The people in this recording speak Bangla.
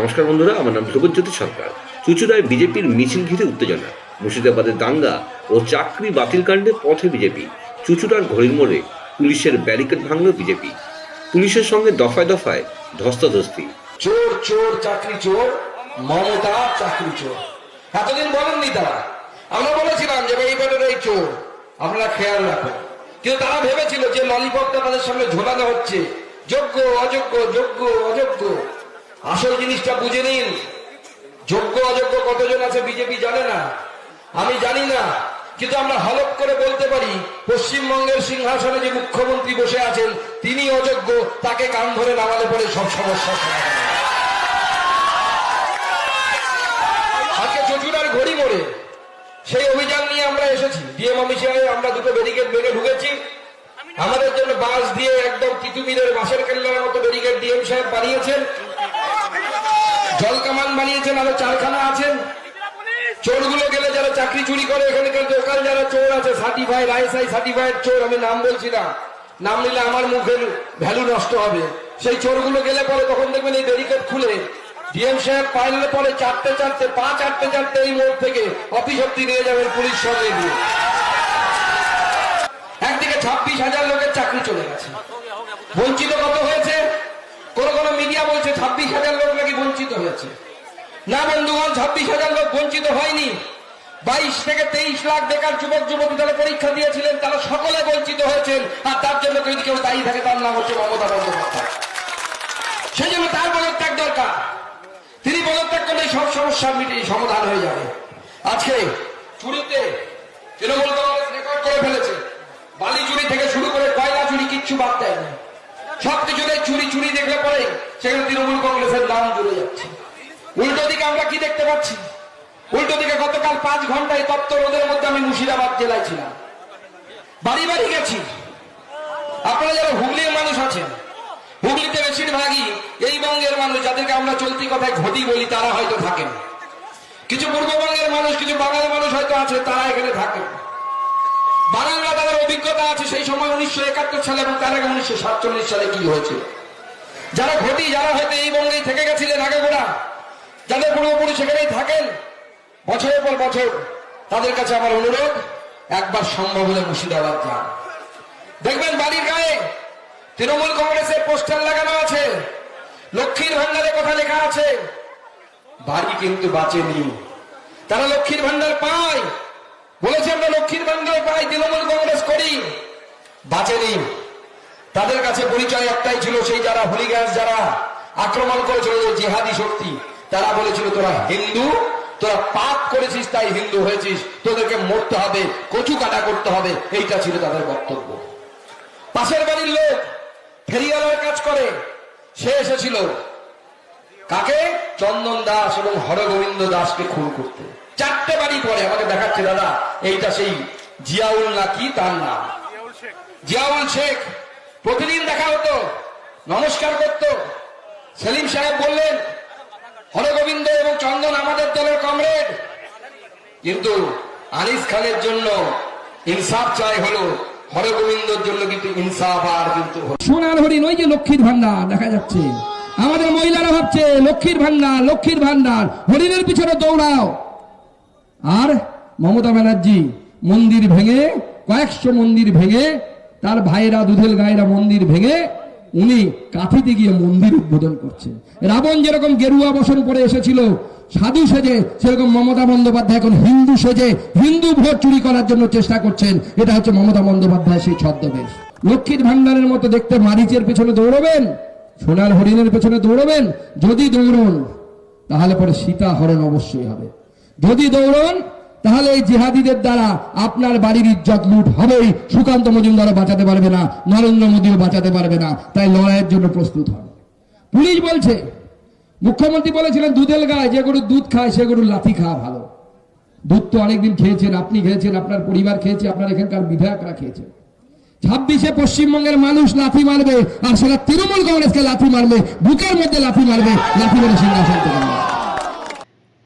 নমস্কার বন্ধুরা, আমার নাম ধ্রুবজ্যোতি সরকার। চুচুড়ায় বিজেপির মিছিল ঘিরে উত্তেজনা। মুর্শিদাবাদের দাঙ্গা ও চাকরি বাতিল কাণ্ডে পথে বিজেপি। চুচুড়ার ঘড়ির মোড়ে পুলিশের ব্যারিকেড ভাঙল বিজেপি। পুলিশের সঙ্গে দফায় দফায় ধস্তাধস্তি। চোর চোর, চাকরি চোর, মমতা, চাকরি চোর। এতদিন বলেননি তারা। আমরা বলেছিলাম যে এইবারের এই চোর। আপনারা খেয়াল রাখুন কিন্তু তারা ভেবেছিল যে ললিপপটা তাদের সামনে ঝোলানো হচ্ছে। যোগ্য, অযোগ্য যোগ্য, অযোগ্য। আসল জিনিসটা বুঝে নিন। যোগ্য, অযোগ্য কতজন আছে বিজেপি জানে না। আমি জানি না, কিন্তু আমরা হলপ করে বলতে পারি, পশ্চিমবঙ্গের সিংহাসনে যে মুখ্যমন্ত্রী বসে আছেন, তিনি অযোগ্য, তাকে কান ধরে নামালে পরে সব সমস্যা আজকে চচুড়ার ঘড়ি মোড়ে, সেই অভিযান নিয়ে আমরা এসেছি। ডিএম অফিসে আমরা দুটো ব্যারিকেড ভেঙে ঢুকেছি। আমাদের জন্য বাস দিয়ে একদম তিতুমিরের বাসের কেল্লার মতো ব্যারিকেড ডিএম সাহেব বানিয়েছেন। জল কামান বানিয়েছেন, আরও চারখানা আছেন। চোরগুলো গেলে যারা চাকরি চুরি করে, এখানকার দোকান যারা চোর আছে সার্টিফাইড আইএসআই সার্টিফাইড চোর, আমি নাম বলছি না। নাম নিলে আমার মুখের ভ্যালু নষ্ট হবে। সেই চোরগুলো গেলে পরে তখন দেখবেন এই ব্যারিকেড খুলে। ডিএম সাহেব পাইলে পরে চারটে চারটে পা চারটে চারটে এই মোড় থেকে অফিস অব্দি নিয়ে যাবেন পুলিশ সঙ্গে দিয়ে একদিকে ছাব্বিশ হাজার লোকের চাকরি চলে গেছে। বঞ্চিত কত হয়েছে? মিডিয়া বলছে ছাব্বিশ হাজার লোক নাকি বঞ্চিত হয়েছে। না বন্ধুগণ, ছাব্বিশ হাজার লোক বঞ্চিত হয়নি। বাইশ থেকে তেইশ লাখ বেকার যুবক, যুবতী যারা পরীক্ষা দিয়েছিলেন, তারা সকলে বঞ্চিত হয়েছেন, আর তার জন্য যদি কেউ দায়ী থাকে, তার নাম হচ্ছে মমতা বন্দ্যোপাধ্যায়। সেই জন্য তার পদত্যাগ দরকার। তিনি পদত্যাগ করলে সব সমস্যার মিটিয়ে সমাধান হয়ে যাবে। আজকে চুরিতে তৃণমূল কংগ্রেস রেকর্ড করে ফেলেছে। বালি চুরি থেকে শুরু করে কয়লা চুরি কিচ্ছু বাদ দেয়নি। সব কিছুতে চুরি চুরি সেখানে তৃণমূল কংগ্রেসের নাম জুড়ে যাচ্ছে। উল্টো দিকে আমরা কি দেখতে পাচ্ছি? উল্টো দিকে গতকাল পাঁচ ঘন্টায় তপ্ত রোদের মধ্যে আমি মুর্শিদাবাদ জেলায় ছিলাম। বাড়ি বাড়ি গেছি। আপনারা যারা হুগলির মানুষ আছেন, হুগলিতে বেশিরভাগই এই বঙ্গের মানুষ যাদেরকে আমরা চলতি কথায় ঘটি বলি, তারা হয়তো থাকেন। কিছু পূর্ববঙ্গের মানুষ, কিছু বাঙালি মানুষ হয়তো আছে, তারা এখানে থাকেন। বাঙালরা তাদের অভিজ্ঞতা আছে, সেই সময় উনিশশো একাত্তর সালে এবং তার আগে উনিশশো সাতচল্লিশ সালে কি হয়েছিল? যারা ঘটি, যারা হয়তো এই বঙ্গেই থেকে গেছিলেন আগে গোড়া, যাদের পূর্বপুরুষ সেখানেই থাকেন, বছরের পর বছর তাদের কাছে আমার অনুরোধ, একবার সম্ভব হলে মুর্শিদাবাদ যান। দেখবেন বাড়ির গায়ে তৃণমূল কংগ্রেসের পোস্টার লাগানো আছে, লক্ষ্মীর ভান্ডারের কথা লেখা আছে। বাড়ি কিন্তু বাঁচেনি। তারা লক্ষ্মীর ভান্ডার পায়। বলেছে আমরা লক্ষ্মীর ভান্ডার পাই, তৃণমূল কংগ্রেস করি। বাঁচেনি। তাদের কাছে পরিচয় একটাই ছিল, সেই যারা হলিগ্যাস যারা আক্রমণ করেছিল, যে জেহাদি শক্তি, তারা বলেছিল, তোরা হিন্দু, তোরা পাপ করেছিস, তাই হিন্দু হয়েছিস, তোদেরকে মরতে হবে, কচু কাটা করতে হবে। এইটা ছিল তাদের বক্তব্য। পাশের বাড়ির লোক ফেরিয়ালার কাজ করে, সে এসেছিল। কাকে? চন্দন দাস এবং হরগোবিন্দ দাসকে খুন করতে। চারটে বাড়ি পরে আমাকে দেখাচ্ছে দাদা, এইটা সেই জিয়াউল নাকি তার নাম? জিয়াউল শেখ। প্রতিদিন দেখা হতো, নমস্কার করত। সেলিম সাহেব বললেন, হরগোবিন্দ এবং চন্দন আমাদের দলের কমরেড। কিন্তু আনিস খানের জন্য ইনসাফ চাই হলো, হরগোবিন্দর জন্য কিন্তু ইনসাফ আর কিন্তু সোনার হরিণ ওই যে লক্ষ্মীর ভান্ডার দেখা যাচ্ছে। আমাদের মহিলারা ভাবছে, লক্ষ্মীর ভান্ডার লক্ষ্মীর ভান্ডার হরিণের পিছনে দৌড়াও। আর মমতা ব্যানার্জি, মন্দির ভেঙে, কয়েকশো মন্দির ভেঙে তার ভাইরা দুধেল গায়েরা মন্দির ভেঙে উনি কাঁথিতে গিয়ে মন্দির উদ্বোধন করছেন। রাবণ যেরকম গেরুয়া বসন পরে এসেছিল, সাধু সেজে সেরকম মমতা বন্দ্যোপাধ্যায় এখন হিন্দু সেজে হিন্দু ভোট চুরি করার জন্য চেষ্টা করছেন। এটা হচ্ছে মমতা বন্দ্যোপাধ্যায় সেই ছদ্মবেশ। লক্ষ্মীর ভান্ডারের মতো দেখতে মারিচের পেছনে দৌড়বেন, সোনার হরিণের পেছনে দৌড়বেন, যদি দৌড়ন, তাহলে পরে সীতা হরণ অবশ্যই হবে। যদি দৌড়ন তাহলে এই জিহাদিদের দ্বারা আপনার বাড়ির ইজ্জত লুট হবেই। সুকান্ত মজুমদারও বাঁচাতে পারবে না, নরেন্দ্র মোদীও বাঁচাতে পারবে না, তাই লড়াইয়ের জন্য প্রস্তুত হন পুলিশ বলছে, মুখ্যমন্ত্রী বলেছিলেন, দুধের গায়ে যে গরুর দুধ খায়, সে গরুর লাথি খাওয়া ভালো। দুধ তো অনেকদিন খেয়েছেন, আপনি খেয়েছেন, আপনার পরিবার খেয়েছে, আপনার এখানকার বিধায়করা খেয়েছেন। ছাব্বিশে পশ্চিমবঙ্গের মানুষ লাথি মারবে, আর সেটা তৃণমূল কংগ্রেসকে লাথি মারবে, বুকের মধ্যে লাথি মারবে, লাথি মেরে সিংহাসন।